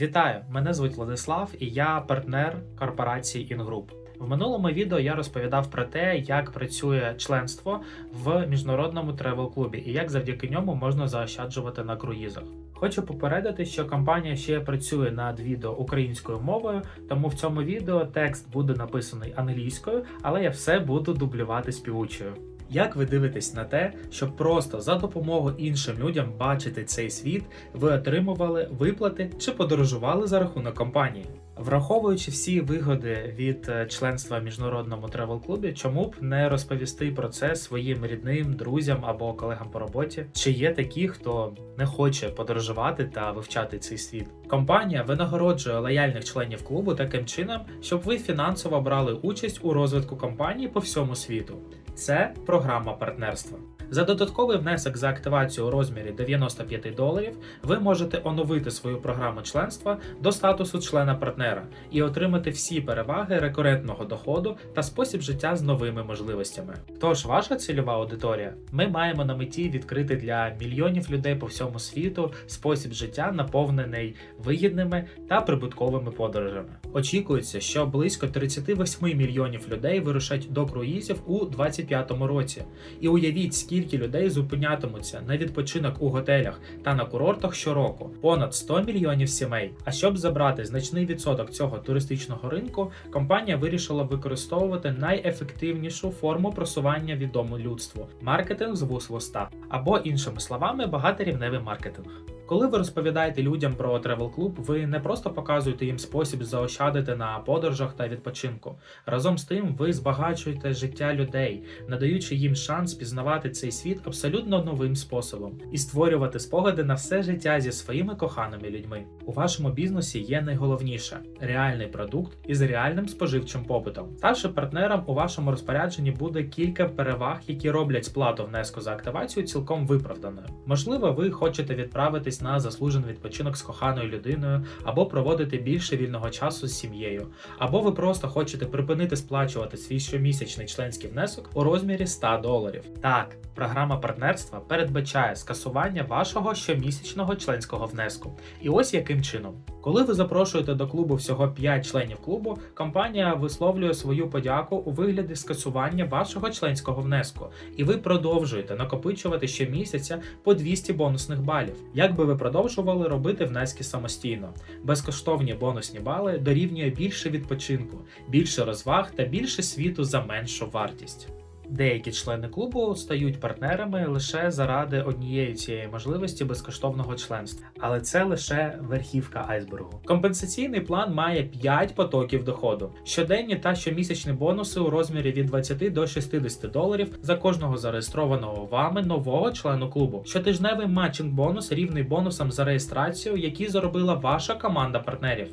Вітаю! Мене звуть Владислав і я партнер корпорації Інгруп. В минулому відео я розповідав про те, як працює членство в міжнародному тревел-клубі і як завдяки ньому можна заощаджувати на круїзах. Хочу попередити, що компанія ще працює над відео українською мовою, тому в цьому відео текст буде написаний англійською, але я все буду дублювати співучою. Як ви дивитесь на те, щоб просто за допомогою іншим людям бачити цей світ, ви отримували виплати чи подорожували за рахунок компанії? Враховуючи всі вигоди від е, членства в міжнародному тревел-клубі, чому б не розповісти про це своїм рідним, друзям або колегам по роботі? Чи є такі, хто не хоче подорожувати та вивчати цей світ? Компанія винагороджує лояльних членів клубу таким чином, щоб ви фінансово брали участь у розвитку компанії по всьому світу. Це програма партнерства. За додатковий внесок за активацію у розмірі 95 доларів ви можете оновити свою програму членства до статусу члена партнера і отримати всі переваги рекурентного доходу та спосіб життя з новими можливостями. Тож, ваша цільова аудиторія, ми маємо на меті відкрити для мільйонів людей по всьому світу спосіб життя, наповнений вигідними та прибутковими подорожами. Очікується, що близько 38 мільйонів людей вирушать до круїзів у 2025 році. І уявіть, скільки людей зупинятимуться на відпочинок у готелях та на курортах щороку понад 100 мільйонів сімей. А щоб забрати значний відсоток цього туристичного ринку, компанія вирішила використовувати найефективнішу форму просування відому людству маркетинг з вуз або іншими словами, багаторівневий маркетинг. Коли ви розповідаєте людям про тревел клуб, ви не просто показуєте їм спосіб заощадити на подорожах та відпочинку. Разом з тим, ви збагачуєте життя людей, надаючи їм шанс пізнавати цей світ абсолютно новим способом і створювати спогади на все життя зі своїми коханими людьми. У вашому бізнесі є найголовніше реальний продукт із реальним споживчим попитом. Ставши партнером, у вашому розпорядженні буде кілька переваг, які роблять сплату внеску за активацію цілком виправданою. Можливо, ви хочете відправитись на заслужений відпочинок з коханою людиною, або проводити більше вільного часу з сім'єю, або ви просто хочете припинити сплачувати свій щомісячний членський внесок у розмірі 100 доларів. Так, програма партнерства передбачає скасування вашого щомісячного членського внеску. І ось яким чином. Коли ви запрошуєте до клубу всього 5 членів клубу, компанія висловлює свою подяку у вигляді скасування вашого членського внеску, і ви продовжуєте накопичувати щомісяця по 200 бонусних балів. Як би ви продовжували робити внески самостійно? Безкоштовні бонусні бали дорівнює більше відпочинку, більше розваг та більше світу за меншу вартість. Деякі члени клубу стають партнерами лише заради однієї цієї можливості безкоштовного членства, але це лише верхівка айсбергу. Компенсаційний план має 5 потоків доходу, щоденні та щомісячні бонуси у розмірі від 20 до 60 доларів за кожного зареєстрованого вами нового члену клубу. Щотижневий матчинг бонус рівний бонусам за реєстрацію, які заробила ваша команда партнерів.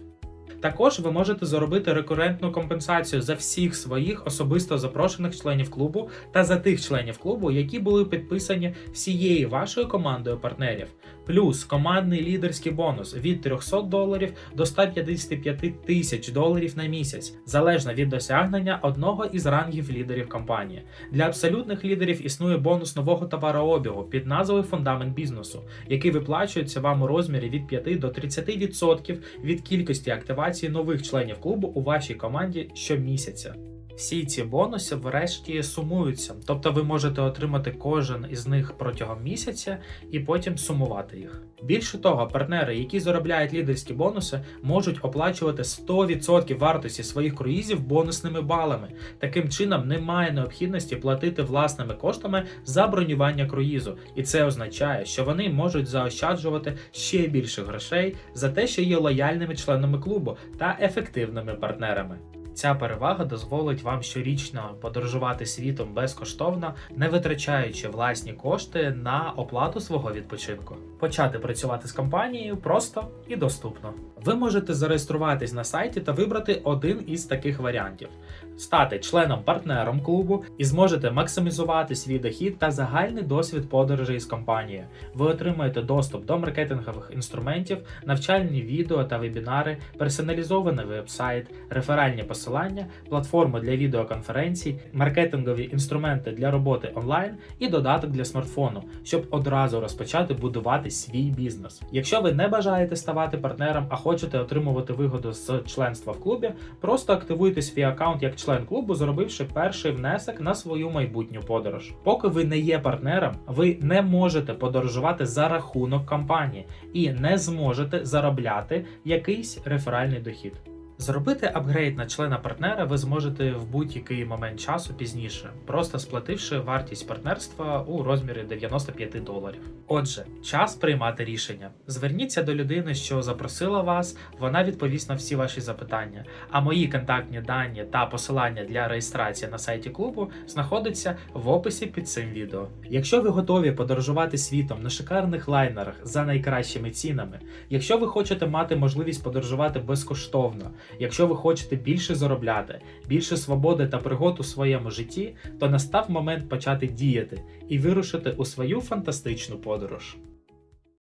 Також ви можете заробити рекурентну компенсацію за всіх своїх особисто запрошених членів клубу та за тих членів клубу, які були підписані всією вашою командою партнерів. Плюс командний лідерський бонус від 300 доларів до 155 тисяч доларів на місяць, залежно від досягнення одного із рангів лідерів компанії. Для абсолютних лідерів існує бонус нового товарообігу під назвою фундамент бізнесу, який виплачується вам у розмірі від 5 до 30% від кількості активації нових членів клубу у вашій команді щомісяця. Всі ці бонуси врешті сумуються, тобто ви можете отримати кожен із них протягом місяця і потім сумувати їх. Більше того, партнери, які заробляють лідерські бонуси, можуть оплачувати 100% вартості своїх круїзів бонусними балами. Таким чином немає необхідності платити власними коштами за бронювання круїзу, і це означає, що вони можуть заощаджувати ще більше грошей за те, що є лояльними членами клубу та ефективними партнерами. Ця перевага дозволить вам щорічно подорожувати світом безкоштовно, не витрачаючи власні кошти на оплату свого відпочинку. Почати працювати з компанією просто і доступно. Ви можете зареєструватись на сайті та вибрати один із таких варіантів: стати членом-партнером клубу і зможете максимізувати свій дохід та загальний досвід подорожей з компанією. Ви отримаєте доступ до маркетингових інструментів, навчальні відео та вебінари, персоналізований веб-сайт, реферальні посилання посилання, платформу для відеоконференцій, маркетингові інструменти для роботи онлайн і додаток для смартфону, щоб одразу розпочати будувати свій бізнес. Якщо ви не бажаєте ставати партнером, а хочете отримувати вигоду з членства в клубі, просто активуйте свій аккаунт як член клубу, зробивши перший внесок на свою майбутню подорож. Поки ви не є партнером, ви не можете подорожувати за рахунок компанії і не зможете заробляти якийсь реферальний дохід. Зробити апгрейд на члена партнера ви зможете в будь-який момент часу пізніше, просто сплативши вартість партнерства у розмірі 95 доларів. Отже, час приймати рішення. Зверніться до людини, що запросила вас, вона відповість на всі ваші запитання. А мої контактні дані та посилання для реєстрації на сайті клубу знаходяться в описі під цим відео. Якщо ви готові подорожувати світом на шикарних лайнерах за найкращими цінами, якщо ви хочете мати можливість подорожувати безкоштовно, якщо ви хочете більше заробляти, більше свободи та пригод у своєму житті, то настав момент почати діяти і вирушити у свою фантастичну подорож.